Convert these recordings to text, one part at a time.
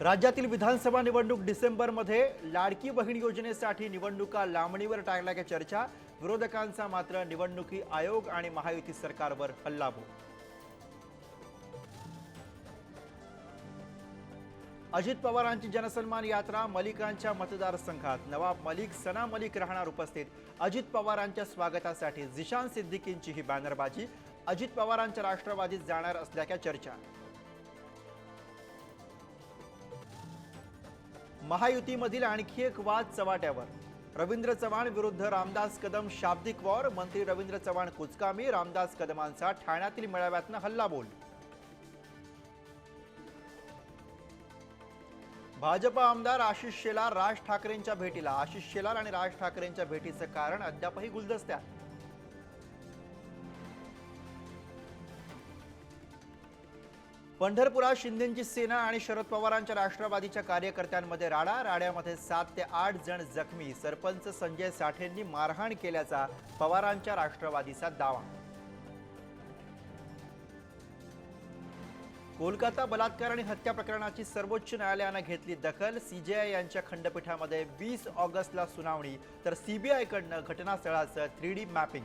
राज्यातील विधानसभा निवडणूक डिसेंबरमध्ये लाडकी बहीण योजनेसाठी निवडणुका लांबणीवर टाकल्याच्या चर्चा विरोधकांचा मात्र निवडणुकी आयोग आणि महायुती सरकारवर हल्लाबोल. अजित पवारांची जनसन्मान यात्रा मलिकांच्या मतदारसंघात. नवाब मलिक सना मलिक राहणार उपस्थित. अजित पवारांच्या स्वागतासाठी जिशान सिद्दीकींची ही बॅनरबाजी. अजित पवारांच्या राष्ट्रवादीत जाणार असल्याच्या चर्चा. महायुतीमधील आणखी एक वाद चव्हाट्यावर. रवींद्र चव्हाण विरुद्ध रामदास कदम शाब्दिक वॉर मंत्री रवींद्र चव्हाण कुचकामी रामदास कदमांचा ठाण्यातील मेळाव्यातनं हल्लाबोल. भाजप आमदार आशिष शेलार राज ठाकरेंच्या भेटीला. आशिष शेलार आणि राज ठाकरेंच्या भेटीचं कारण अद्यापही गुलदस्त्यात. पंढरपुरात शिंदेची सेना आणि शरद पवारांच्या राष्ट्रवादीच्या कार्यकर्त्यांमध्ये राडा. राड्यामध्ये सात ते आठ जण जखमी. सरपंच संजय साठेंनी मारहाण केल्याचा पवारांच्या राष्ट्रवादीचा दावा. कोलकाता बलात्कार आणि हत्या प्रकरणाची सर्वोच्च न्यायालयानं घेतली दखल. सीजेआय यांच्या खंडपीठामध्ये वीस ऑगस्टला सुनावणी. तर सीबीआयकडनं घटनास्थळाचं थ्री डी मॅपिंग.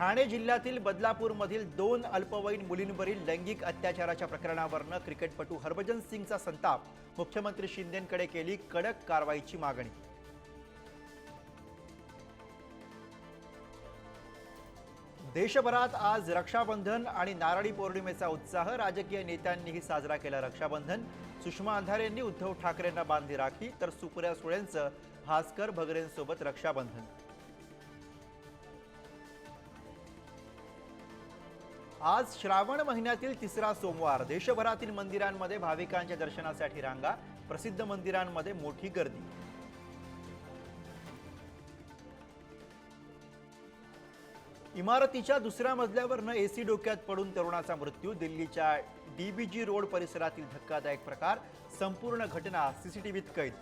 ठाणे जिल्ह्यातील बदलापूरमधील दोन अल्पवयीन मुलींवरील लैंगिक अत्याचाराच्या प्रकरणावरनं क्रिकेटपटू हरभजन सिंगचा संताप. मुख्यमंत्री शिंदेकडे केली कडक कारवाईची मागणी. देशभरात आज रक्षाबंधन आणि नारळी पौर्णिमेचा उत्साह. राजकीय नेत्यांनीही साजरा केला रक्षाबंधन. सुषमा अंधारेंनी उद्धव ठाकरेंना बांधली राखी तर सुप्रिया सुळेंचं भास्कर भगरेंसोबत रक्षाबंधन. आज श्रावण महिन्यातील तिसरा सोमवार. देशभरातील मंदिरांमध्ये भाविकांच्या दर्शनासाठी रांगा प्रसिद्ध मंदिरांमध्ये मोठी गर्दी. इमारतीच्या दुसऱ्या मजल्यावरनं एसी डोक्यात पडून तरुणाचा मृत्यू. दिल्लीच्या डीबीजी रोड परिसरातील धक्कादायक प्रकार. संपूर्ण घटना सीसीटीव्हीत कैद.